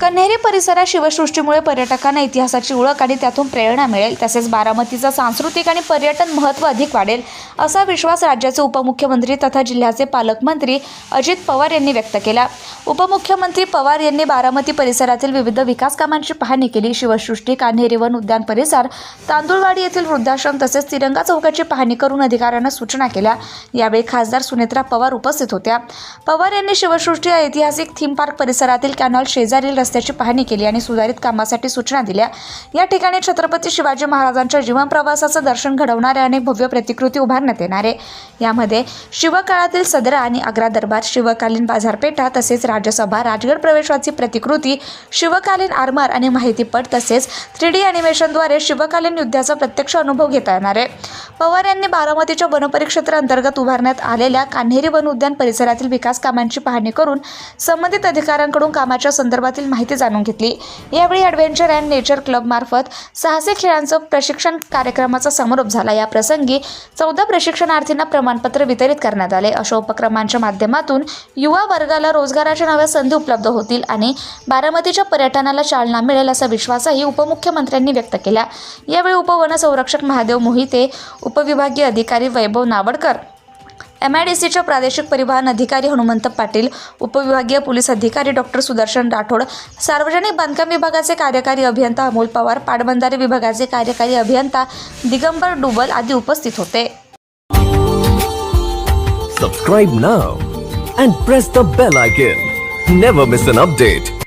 कन्हेरी परिसरात शिवसृष्टीमुळे पर्यटकांना इतिहासाची ओळख आणि त्यातून प्रेरणा मिळेल. तसेच बारामतीचं सांस्कृतिक आणि पर्यटन महत्त्व अधिक वाढेल असा विश्वास राज्याचे उपमुख्यमंत्री तथा जिल्ह्याचे पालकमंत्री अजित पवार यांनी व्यक्त केला. उपमुख्यमंत्री पवार यांनी बारामती परिसरातील विविध विकास कामांची पाहणी केली. शिवसृष्टी कान्हेरी वन उद्यान परिसर तांदुळवाडी येथील वृद्धाश्रम तसेच तिरंगा चौकाची पाहणी करून अधिकाऱ्यांना सूचना केल्या. यावेळी खासदार सुनेत्रा पवार उपस्थित होत्या. पवार यांनी शिवसृष्टी ऐतिहासिक थीम पार्क परिसरातील कॅनॉल शेजारील रस्त्याची पाहणी केली आणि सुधारित कामासाठी सूचना दिल्या. या ठिकाणी छत्रपती शिवाजी महाराजांच्या जीवन प्रवासाचं दर्शन घडवणाऱ्या अनेक भव्य प्रतिकृती उभारण्यात येणार. आहे यामध्ये शिवकाळातील सदरा आणि आग्रा दरबार शिवकालीन बाजारपेठा तसेच राज्यसभा राजगड प्रवेशाची प्रतिकृती शिवकालीन आरमार आणि माहितीपट तसेच थ्री डी अॅनिमेशनद्वारे शिवकालीन युद्धाचा प्रत्यक्ष अनुभव घेता येणार. आहे पवार यांनी बारामतीच्या वनपरिक्षेत्र अंतर्गत उभारण्यात आलेल्या कान्हेरी वन उद्यान परिसरातील विकास कामांची पाहणी करून संबंधित अधिकाऱ्यांकडून कामाच्या संदर्भातील माहिती माहिती जाणून घेतली. यावेळी ॲडव्हेंचर अँड नेचर क्लब मार्फत साहसी खेळांचं प्रशिक्षण कार्यक्रमाचा समारोप झाला. या प्रसंगी चौदा प्रशिक्षणार्थींना प्रमाणपत्र वितरित करण्यात आले. अशा उपक्रमांच्या माध्यमातून युवा वर्गाला रोजगाराच्या नव्या संधी उपलब्ध होतील आणि बारामतीच्या पर्यटनाला चालना मिळेल असा विश्वासही उपमुख्यमंत्र्यांनी व्यक्त केला. यावेळी उपवन संरक्षक महादेव मोहिते उपविभागीय अधिकारी Vaibhav Navadkar M I D सीच्या प्रादेशिक परिवहन अधिकारी हनुमंत पाटील उपविभागीय पोलीस अधिकारी डॉक्टर सुदर्शन राठोड सार्वजनिक बांधकाम विभागाचे कार्यकारी अभियंता अमोल पवार पाटबंधारे विभागाचे कार्यकारी अभियंता दिगंबर डुबल आदी उपस्थित होते. Subscribe now and press the bell icon never miss an update